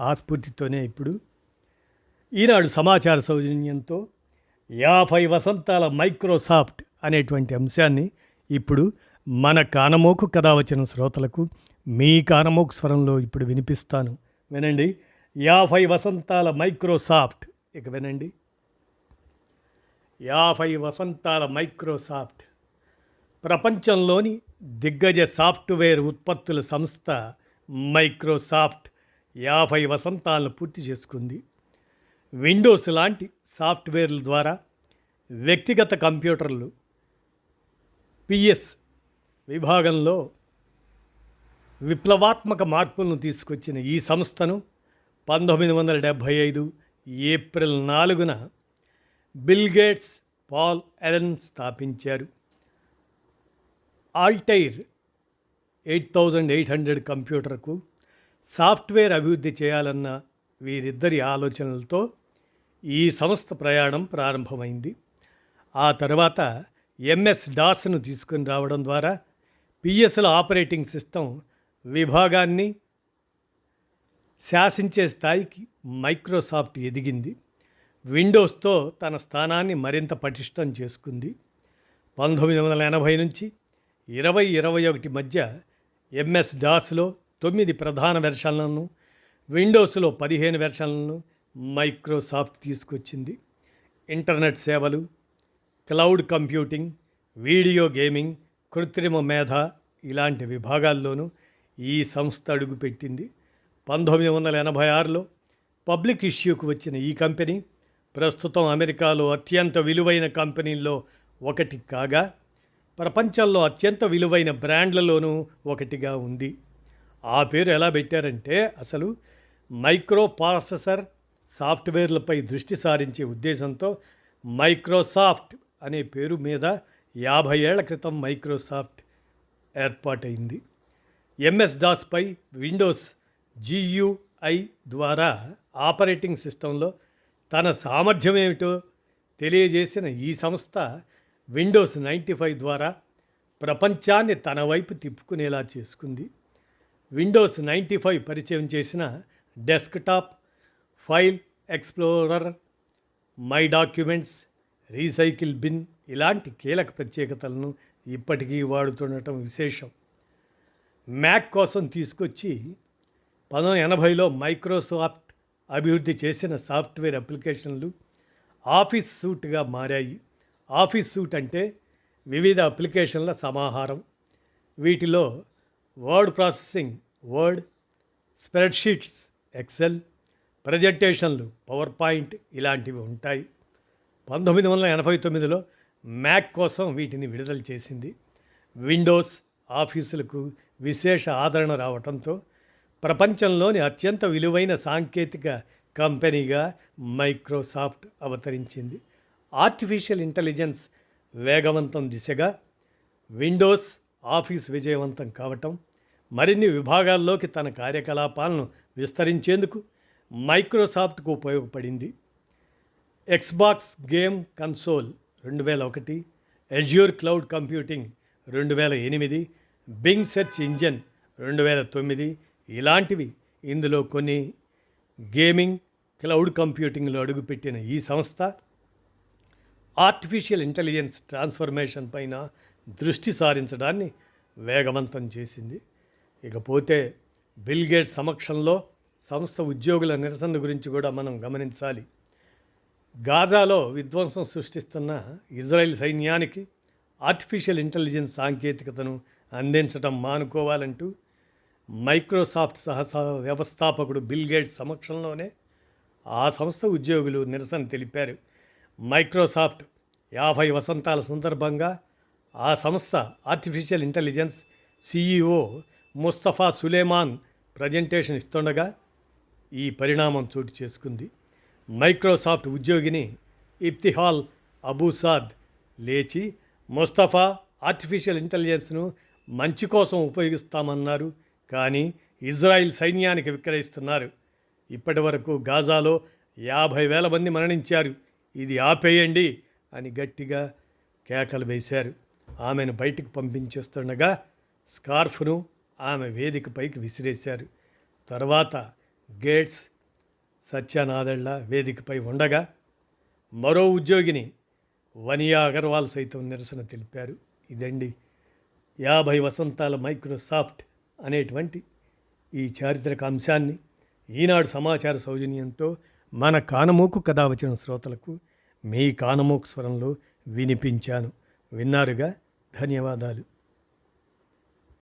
ఆస్ఫూర్తితోనే ఇప్పుడు. ఈనాడు సమాచార సౌజన్యంతో యాభై వసంతాల మైక్రోసాఫ్ట్ అనేటువంటి అంశాన్ని ఇప్పుడు మన కానమోకు కథ వచ్చిన శ్రోతలకు మీ కానమోకు స్వరంలో ఇప్పుడు వినిపిస్తాను. వినండి. యాభై వసంతాల మైక్రోసాఫ్ట్. ఇక వినండి. యాభై వసంతాల మైక్రోసాఫ్ట్. ప్రపంచంలోని దిగ్గజ సాఫ్ట్వేర్ ఉత్పత్తుల సంస్థ మైక్రోసాఫ్ట్. యాభై వసంతాలను పూర్తి చేసుకుంది. విండోస్ లాంటి సాఫ్ట్వేర్ల ద్వారా వ్యక్తిగత కంప్యూటర్లు పిఎస్ విభాగంలో విప్లవాత్మక మార్పులను తీసుకొచ్చిన ఈ సంస్థను పంతొమ్మిది వందల డెబ్భై ఐదు ఏప్రిల్ నాలుగున బిల్ గేట్స్ పాల్ ఎలన్ స్థాపించారు. Altair eight thousand eight hundred కంప్యూటర్కు software అభివృద్ధి చేయాలన్న వీరిద్దరి ఆలోచనలతో ఈ సంస్థ ప్రయాణం ప్రారంభమైంది. ఆ తర్వాత ఎంఎస్ డాస్ను తీసుకుని రావడం ద్వారా పిఎస్ఎల్ ఆపరేటింగ్ సిస్టమ్ విభాగాన్ని శాసించే స్థాయికి మైక్రోసాఫ్ట్ ఎదిగింది. విండోస్తో తన స్థానాన్ని మరింత పటిష్టం చేసుకుంది. పంతొమ్మిది వందల ఎనభై నుంచి ఇరవై ఇరవై ఒకటి మధ్య ఎంఎస్ డాస్లో తొమ్మిది ప్రధాన వెర్షన్లను విండోస్లో పదిహేను వెర్షన్లను మైక్రోసాఫ్ట్ తీసుకొచ్చింది. ఇంటర్నెట్ సేవలు క్లౌడ్ కంప్యూటింగ్ వీడియో గేమింగ్ కృత్రిమ మేధ ఇలాంటి విభాగాల్లోనూ ఈ సంస్థ అడుగుపెట్టింది. పంతొమ్మిది వందల ఎనభై ఆరులో పబ్లిక్ ఇష్యూకు వచ్చిన ఈ కంపెనీ ప్రస్తుతం అమెరికాలో అత్యంత విలువైన కంపెనీల్లో ఒకటి కాగా ప్రపంచంలో అత్యంత విలువైన బ్రాండ్లలోనూ ఒకటిగా ఉంది. ఆ పేరు ఎలా పెట్టారంటే అసలు మైక్రో ప్రాసెసర్ సాఫ్ట్వేర్లపై దృష్టి సారించే ఉద్దేశంతో మైక్రోసాఫ్ట్ అనే పేరు మీద యాభై ఏళ్ళ క్రితం మైక్రోసాఫ్ట్ ఏర్పాటైంది. ఎంఎస్ దాస్పై విండోస్ జియుఐ ద్వారా ఆపరేటింగ్ సిస్టంలో తన సామర్థ్యం ఏమిటో తెలియజేసిన ఈ సంస్థ విండోస్ నైంటీ ఫైవ్ ద్వారా ప్రపంచాన్ని తన వైపు తిప్పుకునేలా చేసుకుంది. విండోస్ నైంటీ ఫైవ్ పరిచయం చేసిన desktop file explorer my documents recycle bin ఇలాంటి కీలక ప్రత్యేకతలను ఇప్పటికీ వాడుతుండటం విశేషం. మ్యాక్ కోసం తీసుకొచ్చి పంతొమ్మిది ఎనభైలో మైక్రోసాఫ్ట్ అభివృద్ధి చేసిన సాఫ్ట్వేర్ అప్లికేషన్లు ఆఫీస్ సూట్గా మారాయి. ఆఫీస్ సూట్ అంటే వివిధ అప్లికేషన్ల సమాహారం. వీటిలో word processing Word spreadsheets Excel ప్రజెంటేషన్లు PowerPoint ఇలాంటివి ఉంటాయి. పంతొమ్మిది వందల ఎనభై తొమ్మిదిలో మ్యాక్ కోసం వీటిని విడుదల చేసింది. విండోస్ ఆఫీసులకు విశేష ఆదరణ రావడంతో ప్రపంచంలోని అత్యంత విలువైన సాంకేతిక కంపెనీగా మైక్రోసాఫ్ట్ అవతరించింది. ఆర్టిఫిషియల్ ఇంటెలిజెన్స్ వేగవంతం దిశగా విండోస్ ఆఫీస్ విజయవంతం కావటం మరిన్ని విభాగాల్లోకి తన కార్యకలాపాలను విస్తరించేందుకు మైక్రోసాఫ్ట్కు ఉపయోగపడింది. ఎక్స్బాక్స్ గేమ్ కన్సోల్ రెండు వేల ఒకటి ఎజ్యూర్ క్లౌడ్ కంప్యూటింగ్ రెండు వేల ఎనిమిది బింగ్ సెర్చ్ ఇంజన్ రెండు వేల తొమ్మిది ఇలాంటివి ఇందులో కొన్ని గేమింగ్ క్లౌడ్ కంప్యూటింగ్లో అడుగుపెట్టిన ఈ సంస్థ ఆర్టిఫిషియల్ ఇంటెలిజెన్స్ ట్రాన్స్ఫర్మేషన్ పైన దృష్టి సారించడాన్ని వేగవంతం చేసింది. ఇకపోతే బిల్గేట్ సమక్షంలో సంస్థ ఉద్యోగుల నిరసన గురించి కూడా మనం గమనించాలి. గాజాలో విధ్వంసం సృష్టిస్తున్న ఇజ్రాయెల్ సైన్యానికి ఆర్టిఫిషియల్ ఇంటెలిజెన్స్ సాంకేతికతను అందించడం మానుకోవాలంటూ మైక్రోసాఫ్ట్ సహస వ్యవస్థాపకుడు బిల్ గేట్స్ సమక్షంలోనే ఆ సంస్థ ఉద్యోగులు నిరసన తెలిపారు. మైక్రోసాఫ్ట్ యాభై వసంతాల సందర్భంగా ఆ సంస్థ artificial intelligence CEO Mustafa Suleyman presentation ఇస్తుండగా ఈ పరిణామం చోటు చేసుకుంది. మైక్రోసాఫ్ట్ ఉద్యోగిని ఇబ్తిహాల్ అబూసాద్ లేచి ముస్తఫా ఆర్టిఫిషియల్ ఇంటెలిజెన్స్ను మంచి కోసం ఉపయోగిస్తామన్నారు కానీ ఇజ్రాయిల్ సైన్యానికి విక్రయిస్తున్నారు. ఇప్పటి వరకు గాజాలో యాభై వేల మంది మరణించారు. ఇది ఆపేయండి అని గట్టిగా కేకలు వేశారు. ఆమెను బయటకు పంపించేస్తుండగా స్కార్ఫ్ను ఆమె వేదికపైకి విసిరేశారు. తర్వాత గేట్స్ సత్యనాదెళ్ళ వేదికపై ఉండగా మరో ఉద్యోగిని వనియా అగర్వాల్ సైతం నిరసన తెలిపారు. ఇదండి యాభై వసంతాల మైక్రోసాఫ్ట్ అనేటువంటి ఈ చారిత్రక అంశాన్ని ఈనాడు సమాచార సౌజన్యంతో మన కానమోకు కథ వచ్చిన శ్రోతలకు మీ కానమోకు స్వరంలో వినిపించాను. విన్నారుగా? ధన్యవాదాలు.